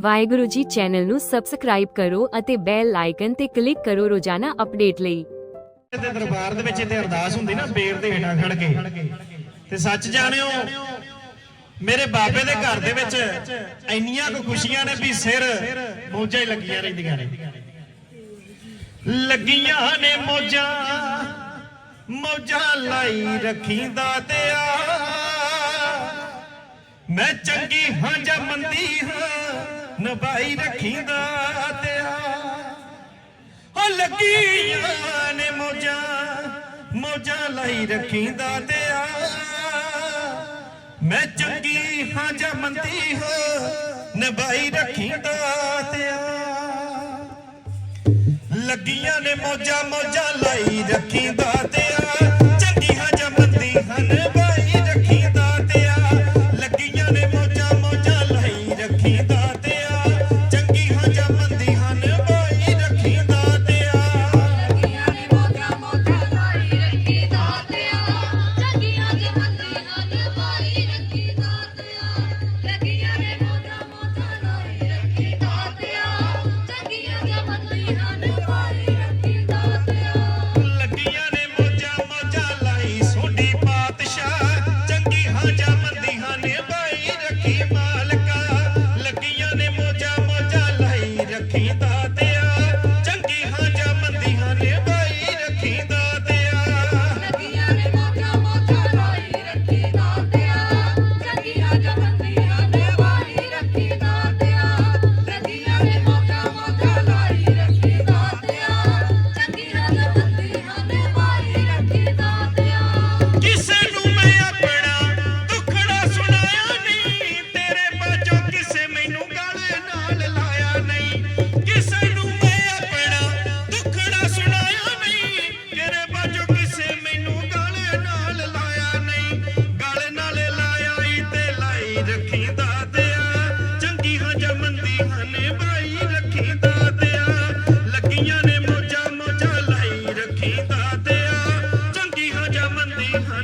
Waheguru ji channel ਨੂੰ subscribe ਕਰੋ ਅਤੇ ਬੈਲ ਆਈਕਨ ਤੇ ਕਲਿੱਕ ਕਰੋ ਰੋਜ਼ਾਨਾ ਅਪਡੇਟ ਲਈ। ਤੇ ਦਰਬਾਰ ਦੇ ਵਿੱਚ ਇੱਥੇ ਅਰਦਾਸ ਹੁੰਦੀ ਨਾ, ਬੇਰ ਦੇ ਹੇਠਾਂ ਖੜ ਕੇ। ਤੇ ਸੱਚ ਜਾਣਿਓ, ਮੇਰੇ ਬਾਬੇ ਦੇ ਘਰ ਦੇ ਵਿੱਚ ਇੰਨੀਆਂ ਕੁ ਖੁਸ਼ੀਆਂ ਨੇ ਵੀ ਸਿਰ ਮੋਜਾਂ ਹੀ ਲੱਗੀਆਂ ਰਹਿੰਦੀਆਂ ਨੇ। ਲੱਗੀਆਂ ਨੇ ਮੋਜਾਂ ਮੋਜਾਂ ਲਾਈ ਰੱਖੀਂਦਾ ਤੇ ਆ। ਮੈਂ ਚੰਗੀ ਹਾਂ ਜਾਂ ਮੰਦੀ ਹਾਂ? ਨਭਾਈ ਰੱਖੀਂਦਾ ਤੇਰਾ। ਓ ਲੱਗੀਆਂ ਨੇ ਮੋਜਾਂ ਮੋਜਾਂ ਲਈ ਰੱਖੀਂਦਾ ਤੇਰਾ। ਮੈਂ ਚੰਗੀ ਹਾਂ ਜਾਂ ਮੰਦੀ ਹਾਂ, ਨਬਾਈ ਰੱਖੀਂਦਾ ਤੇਰਾ। ਲੱਗੀਆਂ ਨੇ ਮੋਜਾਂ ਮੋਜਾਂ ਲਈ ਰੱਖੀਂਦਾ ਤੇਰਾ।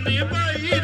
निभाई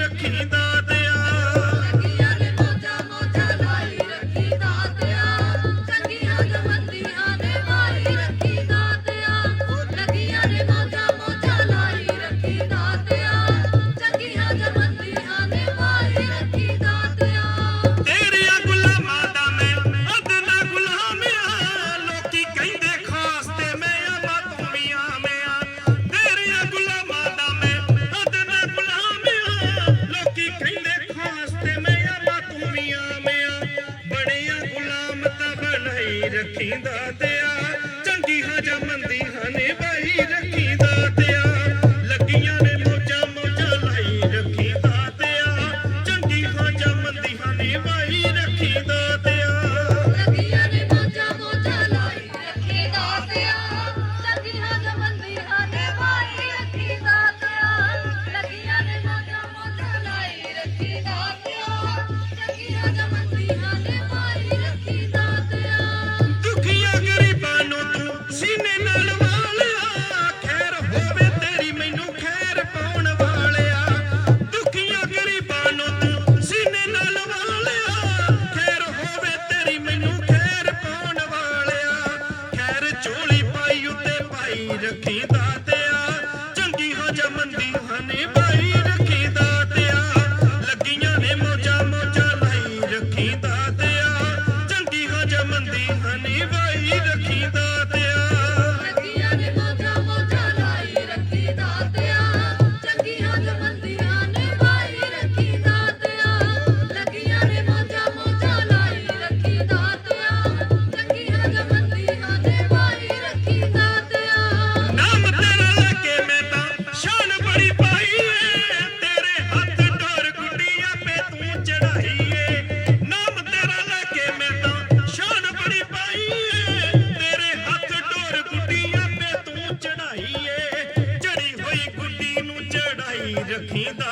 சீந்தாதே നീന്ത நீதான்